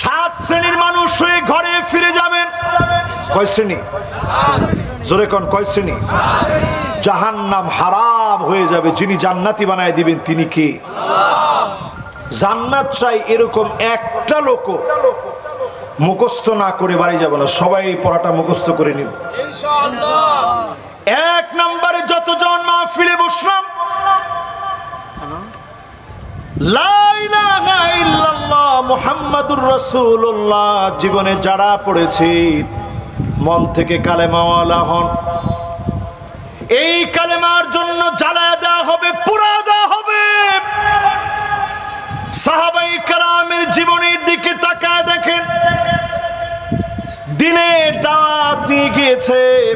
সাত শ্রেণির মানুষ হয়ে ঘরে ফিরে যাবেন। কয় শ্রেণি? জোরে কন, কয় শ্রেণি? জাহান নাম হারাম হয়ে যাবে, যিনি জান্নাতি বানায় দিবেন, তিনি কে? জান্নাত চাই এরকম একটা লোক মুখস্থ না করে বাড়ি যাব না, সবাই পড়াটা মুখস্থ করে নিব। এক নম্বরে যতজন মাহফিলে বসলাম মুহাম্মাদুর রাসূলুল্লাহ। জীবনে যারা পড়েছে, মন থেকে কালেমাওয়ালা হন। এই কালেমার জন্য জ্বালায় দেওয়া হবে, পুরা দেওয়া হবে। সাহাবাই কালামের জীবনের দিকে তাকায় দেখেন। দিনের দাঁত নিয়ে গিয়েছে।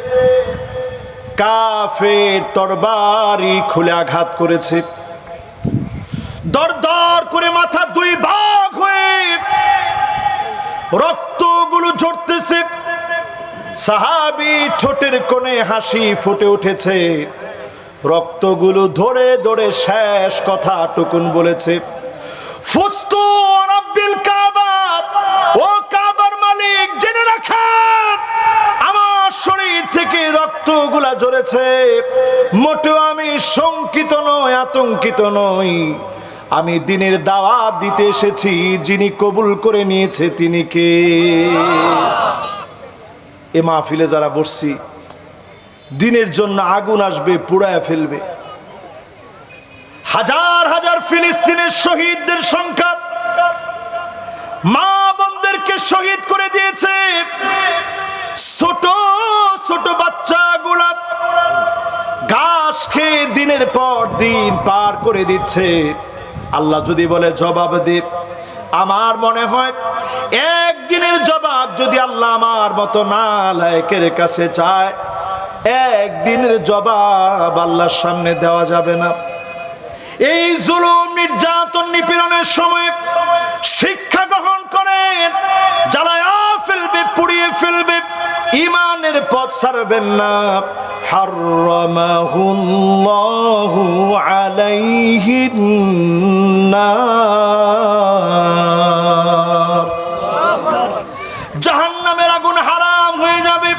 কাফের তরবারি খুলে আঘাত করেছে। দর দর করে মাথা দুই ভাগ হয়ে রক্তগুলো ঝরতেছে। সাহাবি ঠোঁটের কোণে হাসি ফুটে উঠেছে। রক্তগুলো ধরে ধরে শেষ কথা টুকুন বলেছে। ফুস্তু রব্বিল কাবা, ও কাবার মালিক, জেনে রাখেন, আমার শরীর থেকে রক্তগুলা ঝরেছে। মোটেও আমি শঙ্কিত নই, আতঙ্কিত নই। আমি দিনের দাওয়াত দিতে এসেছি, যিনি কবুল করে নিয়েছে তিনি কে? এ মাহফিলে যারা বসছি, দিনের জন্য আগুন আসবে, পুড়ায় ফেলবে। হাজার হাজার ফিলিস্তিনের শহীদদের সংখ্যা মা বোনদেরকে শহীদ করে দিয়েছে। ছোট ছোট বাচ্চা গোলাপ ঘাস খেয়ে দিনের পর দিন পার করে দিচ্ছে। আল্লাহ যদি বলে জবাব দে। আমার মনে হয় একদিনের জবাব যদি আল্লাহ আমার মতো না লায়কের কাছে চায়, একদিনের জবাব আল্লাহর সামনে দেওয়া যাবে না। এই জুলুম, নির্যাতন, নিপীড়নের সময় শিক্ষা গ্রহণ করেন, জ্বালায়া ফেলবে, পুড়িয়ে ফেলবে ইমানের পথ ছাড়বেন না। হাররামাহুল্লাহু আলাইহিন নার জাহান্নামের আগুন হারাম হয়ে যাবে।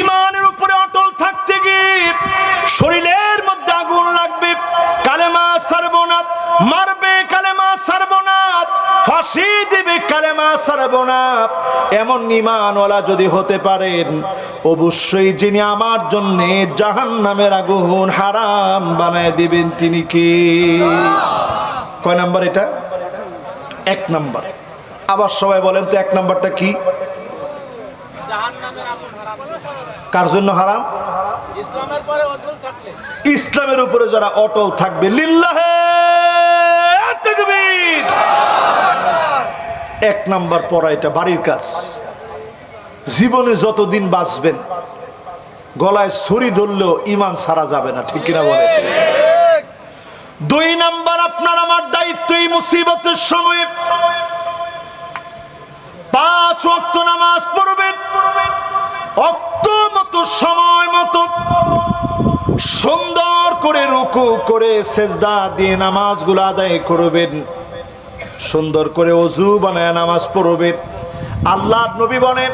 ইমানের উপরে অটল থাকতে গিয়ে শরীরের মধ্যে আগুন লাগবে। কালেমা সারব না মারবে, কালেমা সারব না ফাঁসি দিবে, কালেমা সারব না এমন ইমানওয়ালা যদি হতে পারেন অবশ্যই যিনি আমার জন্য জাহান্নামের আগুন হারাম বানায় দিবেন, তিনি কি? কয় নাম্বার এটা? এক নাম্বার। আবার সবাই বলেন তো এক নাম্বারটা কি? কার জন্য হারাম? ইসলামের উপরে যারা অটল থাকবে। এক নাম্বার পড়া এটা বাড়ির কাজ। জীবনে যতদিন বাঁচবেন, গলায় ছুরি ধরলেও ইমান সারা যাবে না, ঠিক কিনা বলে দুই নাম্বার, আপনার আমার দায়িত্ব এই মুসিবতের সময়ে। পাঁচ ওয়াক্ত নামাজ পড়বেন, অক্ত মতো, সময় মতো, সুন্দর করে রুকু করে সেজদা দিয়ে নামাজগুলো আদায় করবেন, সুন্দর করে অজু বানায় নামাজ পড়বেন। আল্লাহ নবী বলেন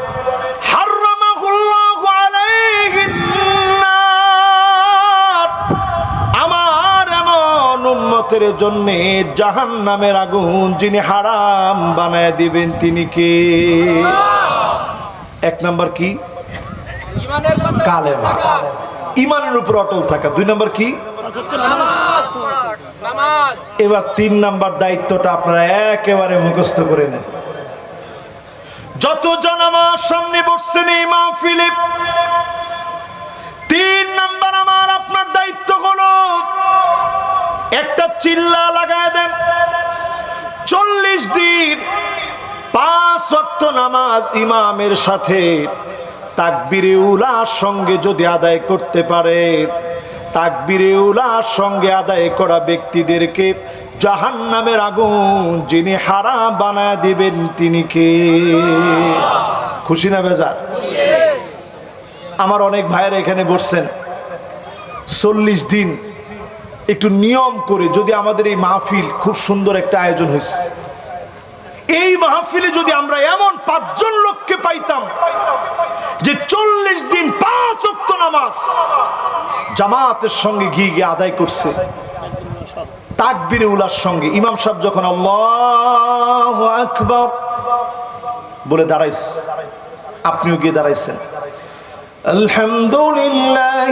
উম্মতের জন্য জাহান নামের আগুন যিনি হারাম বানায় দিবেন তিনি কে? এক নাম্বার কি? কালেমা। ইমানের উপর অটল থাকা। দুই নাম্বার কি? এবার তিন নাম্বার দায়িত্বটা আপনারা একেবারে মুখস্থ করে নেন। যতজন আমার সামনে বসছেন এই মাহফিলে একটা চিল্লা লাগায় দেন। চল্লিশ দিন, পাঁচ ওয়াক্ত নামাজ ইমামের সাথে। তাকবিরে উলার সঙ্গে যদি আদায় করতে পারে, তাকবিরে উলার সঙ্গে আদায় করা ব্যক্তিদেরকে জাহান নামের আগুন যিনি হারা বানায় দিবেন তিনি কে? খুশি না বেজার? আমার অনেক ভাইয়েরা এখানে বসছেন। চল্লিশ দিন একটু নিয়ম করে যদি আমাদের এই মাহফিল খুব সুন্দর একটা আয়োজন হয়েছে। এই মাহফিলে যদি আমরা এমন পাঁচজন লোককে পাইতাম যে চল্লিশ দিন পাঁচ অক্ত নামাজ জামাতের সঙ্গে গিয়ে গিয়ে আদায় করছে, তাকবিরে উলার সঙ্গে, ইমাম সাহেব যখন আকবর বলে দাঁড়াইছে আপনিও গিয়ে দাঁড়াইছেন। আলহামদুলিল্লাহ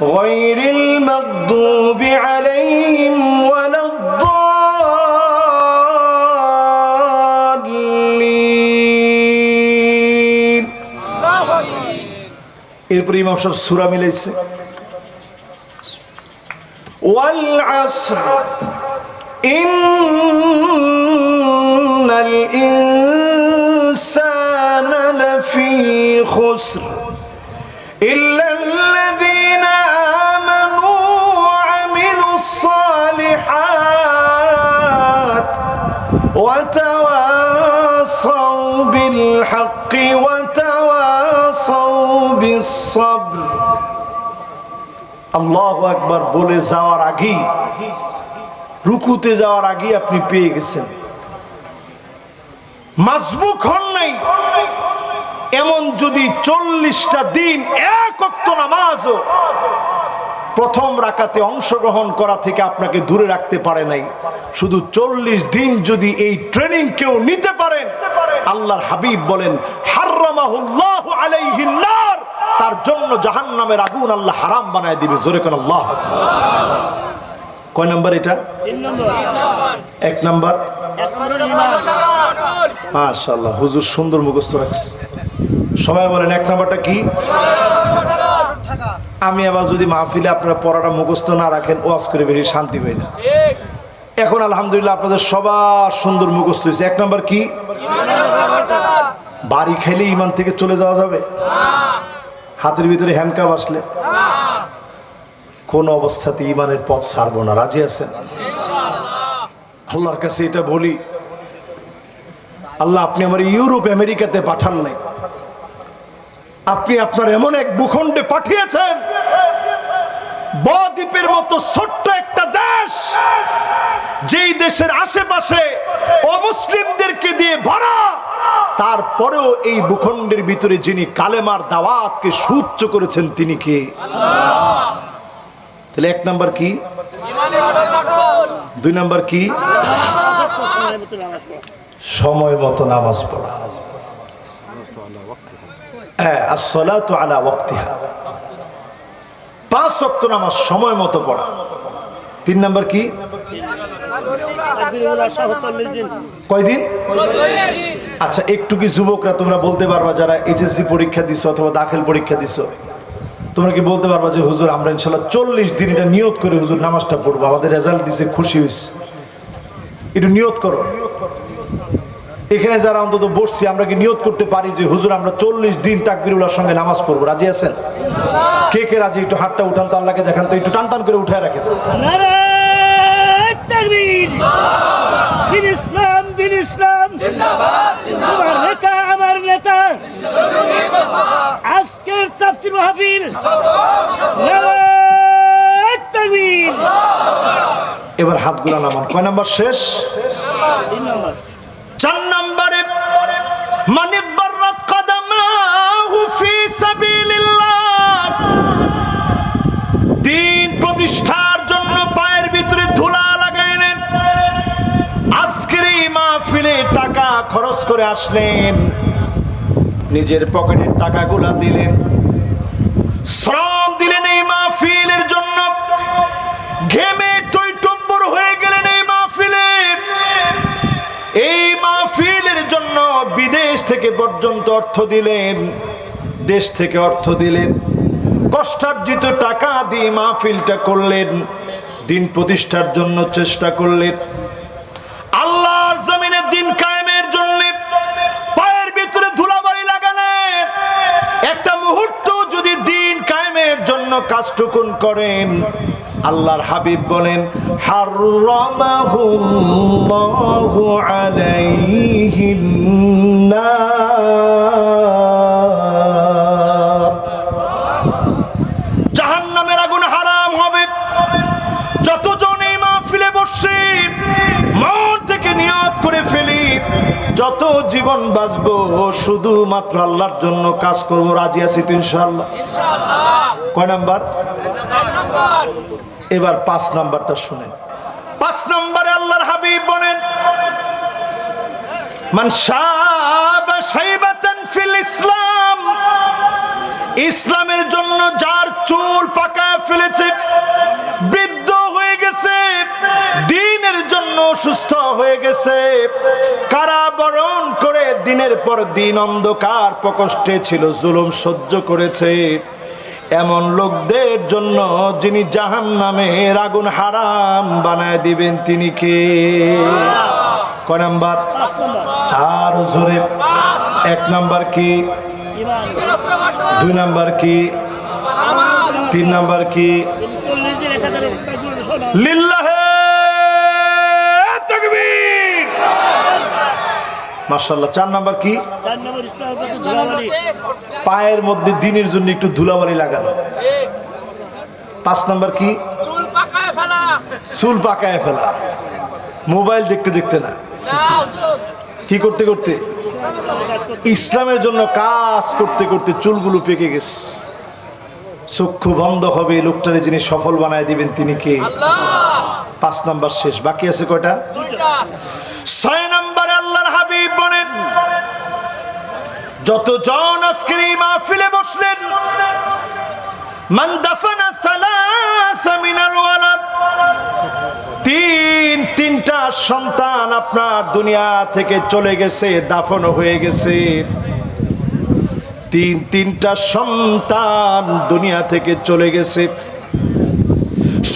غير المغضوب عليهم ولا الضالين এরপর ইমাম সাহেব সুরা মিলাইছে والعصر إن الإنسان لفي خسر إلا وتواصوا بالحق وتواصوا بالصبر আল্লাহ একবার বলে যাওয়ার আগেই রুকুতে যাওয়ার আগেই আপনি পেয়ে গেছেন মাজবুক হন নাই এমন যদি চল্লিশটা দিন এক অক্ত নামাজও প্রথম রাকাতে অংশগ্রহণ করা থেকে আপনাকে দূরে রাখতে পারে নাই। শুধু চল্লিশ দিন যদি এই ট্রেনিং কেউ নিতে পারেন, আল্লাহর হাবিব বলেন তার জন্য জাহান্নামের আগুন আল্লাহ হারাম বানায় দিবে। জোরে কোন আল্লাহ কয় নাম্বার এটা? এক নাম্বার। মাশাআল্লাহ, হুজুর সুন্দর মুখস্থ রাখছে। সবাই বলেন, এক নাম্বারটা কি? আমি আবার যদি মাহফিলে আপনারা পড়াটা মুখস্থ না রাখেন, ওয়াজ করে বেরিয়ে শান্তি পাই না। এখন আলহামদুলিল্লাহ আপনাদের সবার সুন্দর মুখস্থ হয়েছে। এক নম্বর কি? বাড়ি খাইলে ইমান থেকে চলে যাওয়া যাবে? হাতের ভিতরে হ্যান্ডকাপ আসলে? কোন অবস্থাতে ইমানের পথ ছাড়বো না, রাজি আছেন? আল্লাহর কাছে এটা বলি, আল্লাহ আপনি আমার ইউরোপ, আমেরিকাতে পাঠান নাই। আপনি আপনার এমন এক ভূখণ্ডে পাঠিয়েছেন। বদ্বীপের মতো ছোট্ট একটা দেশ, যেই দেশের আশেপাশে অমুসলিমদেরকে দিয়ে ভরা, তারপরেও এই ভূখণ্ডের ভিতরে যিনি কালেমার দাওয়াতকে সুচ্চ করেছেন, তিনি কে? তাহলে এক নাম্বার কি? দুই নাম্বার কি? সময় মতো নামাজ পড়া। হ্যাঁ আসসালাতু আলা ওয়াক্তিহা। পাঁচ ওয়াক্ত নামাজ সময় মতো পড়া। তিন নাম্বার কি? কয়দিন? আচ্ছা একটু কি যুবকরা তোমরা বলতে পারবা যারা এইচএসসি পরীক্ষা দিছো অথবা দাখিল পরীক্ষা দিছো? তোমরা কি বলতে পারবা যে, হুজুর, আমরা ইনশাল্লাহ চল্লিশ দিন এটা নিয়ত করে হুজুর নামাজটা পড়ব। আমাদের রেজাল্ট দিছে, খুশি হয়েছে একটু নিয়ত করো। এখানে যারা অন্তত বসছি আমরা কি নিয়োগ করতে পারি যে হুজুর আমরা চল্লিশ দিন তাকবিরুল্লাহর সঙ্গে নামাজ পড়ব? রাজি আছেন? কে কে রাজি? একটু হাতটা উঠান তো আল্লাহকে দেখান তো একটু টান টান করে উঠায় রাখেন। নারায় তাকবীর। দিন ইসলাম দিন ইসলাম। তোমার নেতা আমার নেতা। আজকের তাফসির মাহফিল। এবার হাতগুলা নামান। কয় নাম্বার শেষ? তিন নম্বর। খরচ করে আসলেন। নিজের পকেটের টাকাগুলা দিলেন। শ্রম দিলেন এই মাহফিলের জন্য। ঘেমে টইটম্বর হয়ে গেলেন এই মাহফিলে। এই মাহফিলের জন্য বিদেশ থেকে পর্যন্ত অর্থ দিলেন। দেশ থেকে অর্থ দিলেন। কষ্টার্জিত টাকা দিয়ে মাহফিলটা করলেন। দিন প্রতিষ্ঠার জন্য চেষ্টা করলেন। কাজটুকুন করেন। আল্লাহর হাবিব বলেন জাহান্নামের আগুন হারাম হবে। থেকে নিয়ত করে ফেলি, যত জীবন বাঁচবো, শুধুমাত্র আল্লাহর জন্য কাজ করব, রাজি আছি তো কয় নাম্বার? এবার পাঁচ নাম্বারটা শুনেন। পাঁচ আল্লাহর হাবিব বলেন ইসলাম। ইসলামের জন্য যার চুল পাকায় ফেলেছে, বৃদ্ধ হয়ে গেছে, দিনের জন্য সুস্থ হয়ে গেছে। কারাবরণ করে দিনের পর দিন অন্ধকার প্রকোষ্ঠে ছিল, জুলুম সহ্য করেছে। এমন লোকদের জন্য যিনি জাহান নামের আগুন হারাম বানায় দিবেন, তিনি কে? কয় নাম্বার? আর জোরে। এক নাম্বার কি? দুই নাম্বার কি? তিন নাম্বার কি? চল্লিশ মাশাআল্লাহ চার নাম্বার কি? পায়ের মধ্যে দিনের জন্য একটু ধুলাবালি লাগানো। পাঁচ নাম্বার কি? চুল পাকায় ফেলা। চুল পাকায় ফেলা। মোবাইল দেখতে দেখতে না। না কি করতে করতে? ইসলামের জন্য কাজ করতে করতে চুলগুলো পেকে গেছে। চক্ষু বন্ধ হবে লোকটারে যিনি সফল বানায় দিবেন তিনি কে? পাঁচ নাম্বার শেষ। বাকি আছে কয়টা? ছয় যতজন আজকের এই মাহফিলে বসলেন তিন, তিনটা সন্তান আপনার দুনিয়া থেকে চলে গেছে, দাফন হয়ে গেছে। তিন, তিনটা সন্তান দুনিয়া থেকে চলে গেছে।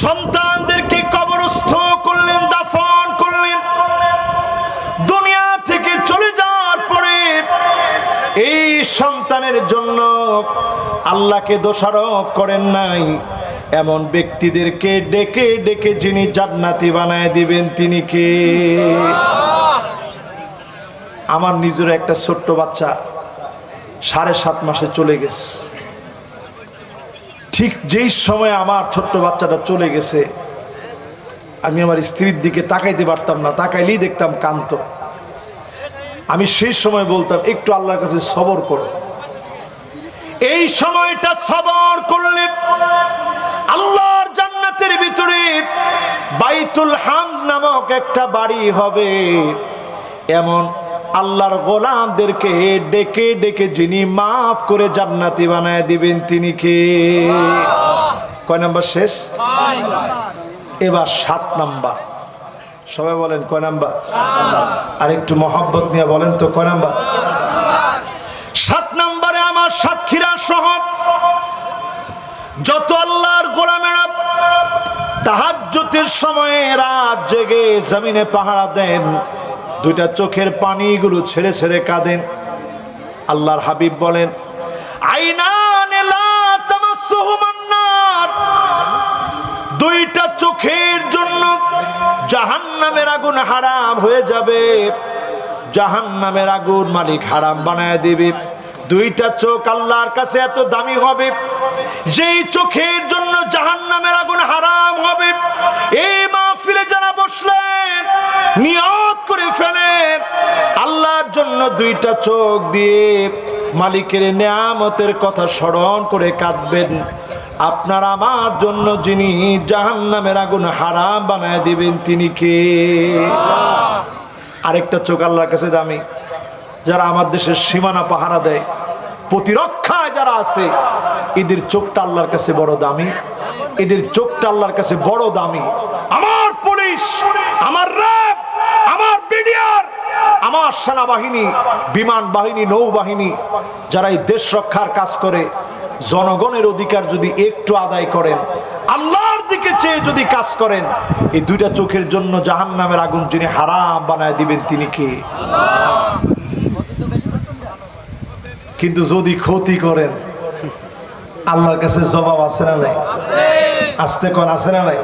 সন্তানদেরকে কবরস্থ আল্লাহকে দোষারোপ করেন নাই। এমন ব্যক্তিদেরকে ডেকে ডেকে যিনি জান্নাতি বানায় দিবেন, তিনি কে? আমার নিজের একটা ছোট্ট বাচ্চা সাড়ে সাত মাসে চলে গেছে। ঠিক যেই সময় আমার ছোট্ট বাচ্চাটা চলে গেছে, আমি আমার স্ত্রীর দিকে তাকাইতে পারতাম না, তাকাইলেই দেখতাম কান্ত আমি সেই সময় বলতাম, একটু আল্লাহর কাছে সবর করো। এই সময়টা সবর করলে আল্লাহর জান্নাতের ভিতরে বাইতুল হাম নামক একটা বাড়ি হবে। এমন আল্লাহর গোলামদেরকে ডেকে ডেকে যিনি মাফ করে জান্নাতি বানায় দিবেন তিনি কে? কয় নাম্বার শেষ? এবার সাত নাম্বার। সবাই বলেন কয় নাম্বার? আর একটু মহব্বত নিয়ে বলেন তো, কয় নাম্বার? আমার সাতক্ষীরা সহ যত আল্লাহর গোলামেরা তাহাজ্জুদের সময়ে রাত জেগে জমিনে পাহারা দেন, দুইটা চোখের পানিগুলো ছেড়ে ছেড়ে কাঁদেন। আল্লাহর হাবিব বলেন দুইটা চোখের জন্য জাহান্নামের আগুন হারাম হয়ে যাবে। জাহান্নামের আগুন মালিক হারাম বানায় দিবে। দুইটা চোখ আল্লাহর কাছে এত দামি হবে? যেই চোখের জন্য জাহান্নামের আগুন হারাম হবে, এই মাহফিলে যারা বসলেন, নিয়ত করে ফেলেন, আল্লাহর জন্য দুইটা চোখ দিয়ে মালিকের নিয়ামতের কথা স্মরণ করে কাঁদবেন। আপনার আমার জন্য যিনি জাহান্নামের আগুন হারাম বানায় দিবেন, তিনি কে? আরেকটা চোখ আল্লাহর কাছে দামি। যারা আমার দেশের সীমানা পাহারা দেয়, প্রতিরক্ষায় যারা আছে, এদের চোখটা আল্লাহর কাছে বড় দামি, এদের চোখটা আল্লাহর কাছে বড় দামি। আমার পুলিশ, আমার র্যাব, আমার বিডিআর, আমার সেনাবাহিনী, বিমান বাহিনী, নৌবাহিনী, যারা এই দেশ রক্ষার কাজ করে, জনগণের অধিকার যদি একটু আদায় করেন, আল্লাহর দিকে চেয়ে যদি কাজ করেন, এই দুইটা চোখের জন্য জাহান নামের আগুন যিনি হারাম বানায় দিবেন তিনি কে? কিন্তু যদি ক্ষতি করেন, আল্লাহর কাছে জবাব আছে না নাই? আসতে কোন, আছে না নাই?